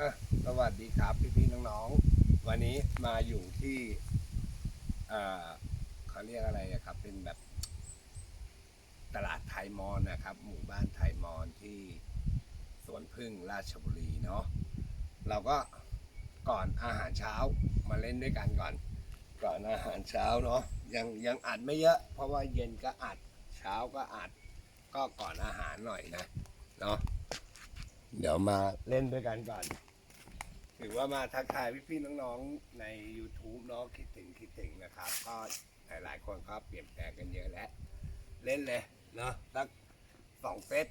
อะสวัสดีครับพี่พี่ๆน้องๆ วันนี้มาอยู่ที่เอ่อเขาเรียกอะไรอะครับ เป็นแบบตลาดไทยมอนนะครับ หมู่บ้านไทยมอนที่สวนพึ่งราชบุรีเนาะเราก็ก่อนอาหารเช้ามาเล่นด้วยกันก่อน ก่อนอาหารเช้าเนาะยังยังอัดไม่เยอะ เพราะว่าเย็นก็อัดเช้าก็อัด ก็ก่อนอาหารหน่อยนะเนาะ เดี๋ยวมาเล่นด้วยกันก่อน ถือว่ามาทักทายพี่ๆน้องๆใน YouTube เนาะคิดถึงคิดถึงนะครับ ก็หลายๆคนก็เปลี่ยนแปลงกันเยอะแล้ว เล่นเลยเนาะสักสองเซต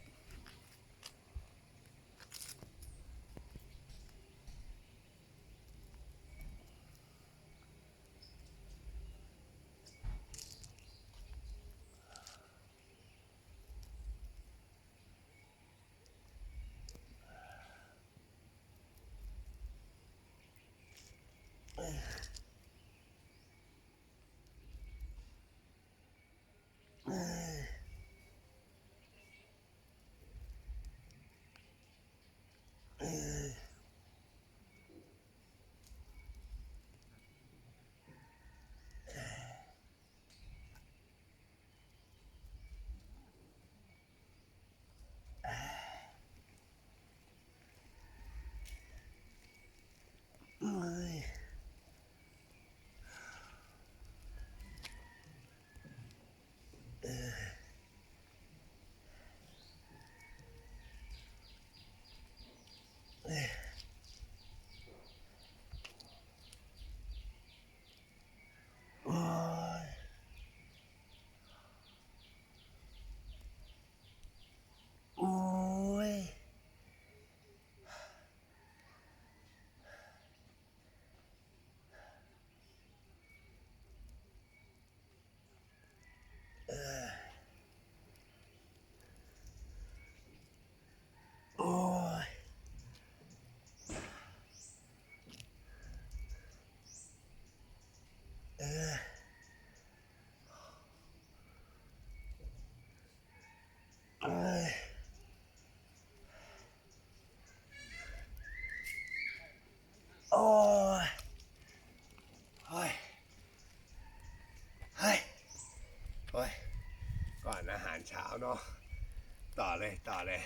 ต่อเลย ต่อเลย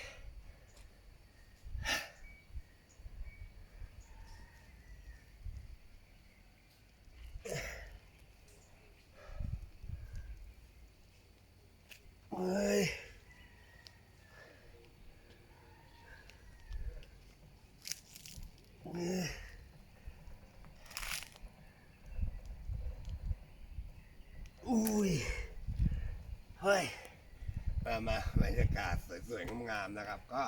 เฮ้ย อุ้ย เฮ้ย มามาบรรยากาศสวยๆงามๆนะครับ ก็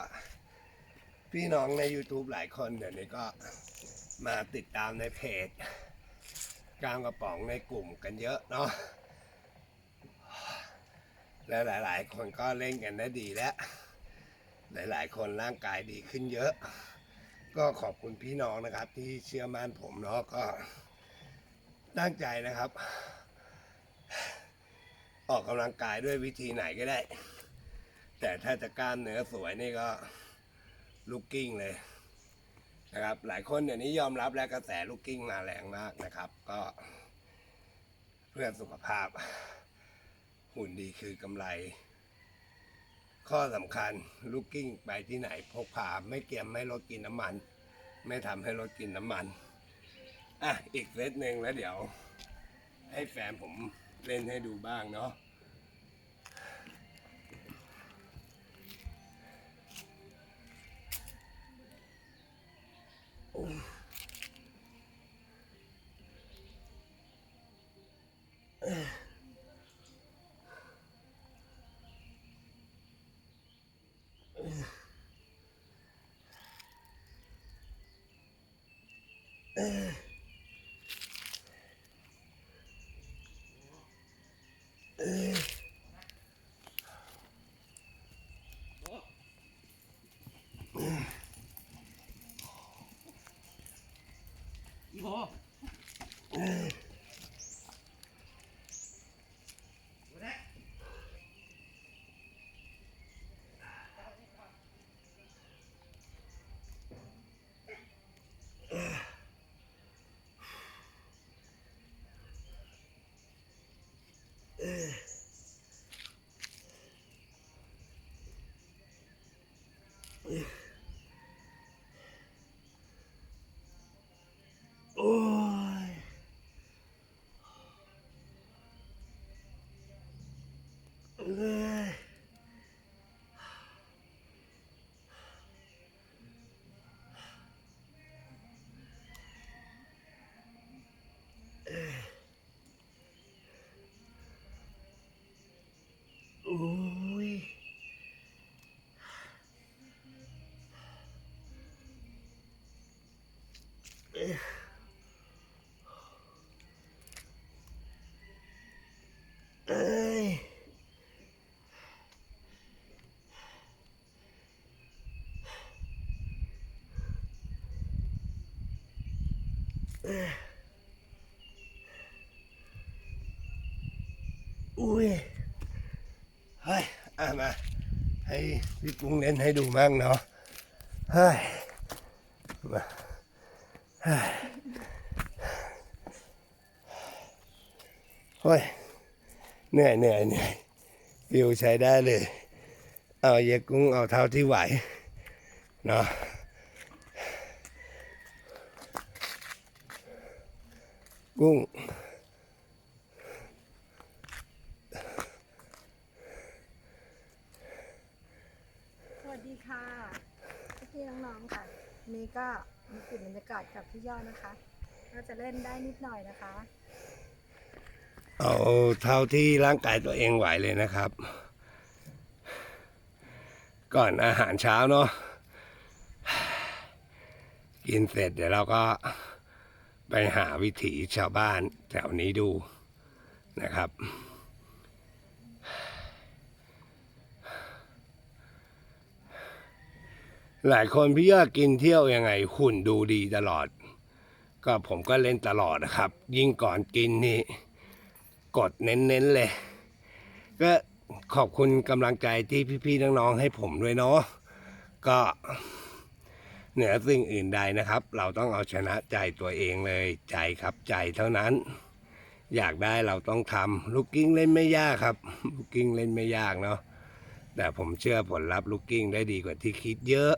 พี่น้องใน YouTube หลายคนเดี๋ยวนี้ก็มาติดตามในเพจกลางกระป๋องในกลุ่มกันเยอะเนาะและหลาย ๆ คนก็เล่นกันได้ดีแล้ว หลาย ๆ คนร่างกายดีขึ้นเยอะ ก็ขอบคุณพี่น้องนะครับ ที่เชื่อมั่นผมเนาะก็ตั้งใจนะครับ ออกกำลังกายด้วยวิธีไหนก็ได้ แต่ถ้าจะกล้ามเนื้อสวยนี่ก็ลูกกิ้งเลยนะครับ หลายคนเดี๋ยวนี้ยอมรับและกระแสลูกกิ้งมาแรงมากนะครับ ก็ เพื่อสุขภาพ หุ่นดีคือกำไร ข้อสำคัญลูกกิ้งไปที่ไหนพกพาไม่เกี่ยมไม่ลดกินน้ำมัน ไม่ทำให้ลดกินน้ำมันอะอีกเซตหนึ่งแล้วเดี๋ยว ให้แฟนผมเล่นให้ดูบ้างเนาะ 이거. เอ้ยโอ้ย เอ้ย อุ้ยเฮ้ยอะมาให้พี่กุ้งเล่นให้ดูมั่งเนาะเฮ้ยมาเฮ้ยเฮ้ยเหนื่อยเหนื่อยเหนื่อยวิวใช้ได้เลย เอาเยยกุ้งเอาเท่าที่ไหวเนาะกุ้ง สวัสดี ค่ะพี่น้องๆค่ะนนี่ก็มีกลิ่นบรรยากาศกับพี่ยอดนะคะ ก็จะเล่นได้นิดหน่อยนะคะ เอาเท่าที่ร่างกายตัวเองไหวเลยนะครับ ก่อนอาหารเช้าเนาะกินเสร็จเดี๋ยวเราก็ไปหาวิถีชาวบ้านแถวนี้ดูนะครับ หลายคนพี่ยอดกินเที่ยวยังไงหุ่นดูดีตลอด ก็ผมก็เล่นตลอดนะครับ ยิ่งก่อนกินนี่ กดเน้นๆเลย ก็ขอบคุณกำลังใจที่พี่ๆน้องๆให้ผมด้วยเนาะก็เหนือสิ่งอื่นใดนะครับ เราต้องเอาชนะใจตัวเองเลยใจครับใจเท่านั้น อยากได้เราต้องทำลูกกิ้งเล่นไม่ยากครับ ลูกกิ้งเล่นไม่ยากเนาะ แต่ผมเชื่อผลลัพธ์ลูกกิ้งได้ดีกว่าที่คิดเยอะ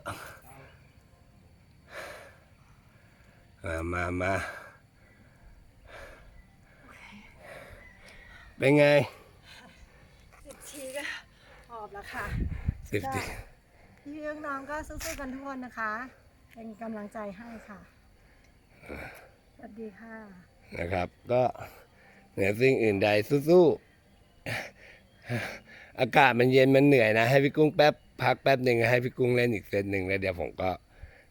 มามามาเป็นไงสิบทีก็หอบแล้วค่ะสิบได้ทีพี่ๆน้องๆก็สู้ๆกันทุกคนนะคะ เป็นกำลังใจให้ค่ะ สวัสดีค่ะ นะครับ ก็เหนือสิ่งอื่นใดสู้ๆ อากาศมันเย็นมันเหนื่อยนะ ให้พี่กุ้งแป๊บพักแป๊บหนึ่งให้พี่กุ้งเล่นอีกเซตหนึ่งแล้วเดี๋ยวผมก็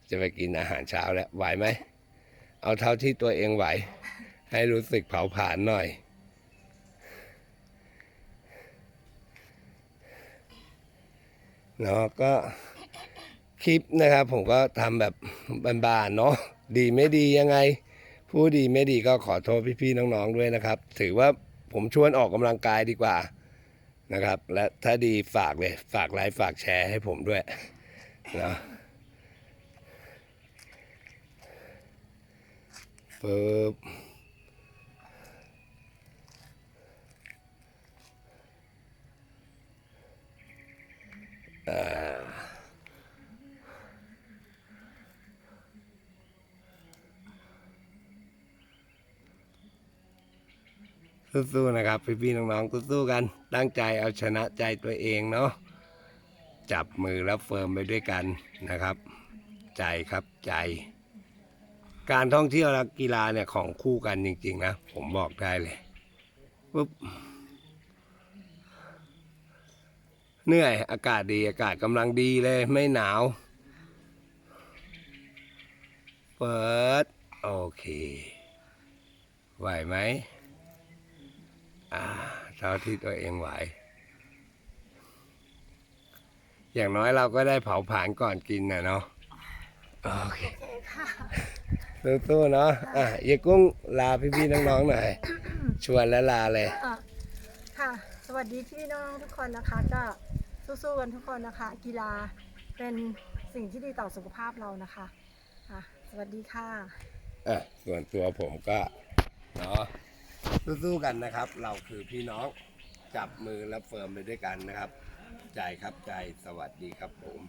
จะไปกินอาหารเช้าแล้วไหวไหมเอาเท่าที่ตัวเองไหว ให้รู้สึกเผาผลาญหน่อย เนาะก็คลิปนะครับ ผมก็ทำแบบบานๆเนาะดีไม่ดียังไง ผู้ดีไม่ดีก็ขอโทษพี่ๆน้องๆด้วยนะครับ ถือว่าผมชวนออกกำลังกายดีกว่า นะครับ และถ้าดีฝากเลย ฝากไลค์ฝากแชร์ให้ผมด้วยนะปึ๊บอ่า สู้ๆนะครับ พี่ๆน้องๆสู้ๆกัน ตั้งใจเอาชนะใจตัวเองเนาะจับมือแล้วเฟิร์มไปด้วยกันนะครับ ใจครับใจ การท่องเที่ยวและกีฬาเนี่ยของคู่กันจริง ๆ นะ ผมบอกได้เลยปุ๊บเหนื่อยอากาศดีอากาศกำลังดีเลยไม่หนาวเปิด โอเค ไหวไหม เท่าที่ตัวเองไหว อย่างน้อยเราก็ได้เผาผลาญก่อนกินนะเนาะโอเคโอเคค่ะสู้ๆเนาะอะเยกุ้งลาพี่ๆน้องๆหน่อย ชวนแล้วลาเลยอะค่ะ สวัสดีพี่น้องทุกคนนะคะ ก็สู้ๆกันทุกคนนะคะ กีฬาเป็นสิ่งที่ดีต่อสุขภาพเรานะคะอะสวัสดีค่ะ อะ ส่วนตัวผมก็ เนาะ สู้ๆกันนะครับ เราคือพี่น้องจับมือและเฟิร์มไปด้วยกันนะครับ ใจครับใจสวัสดีครับผม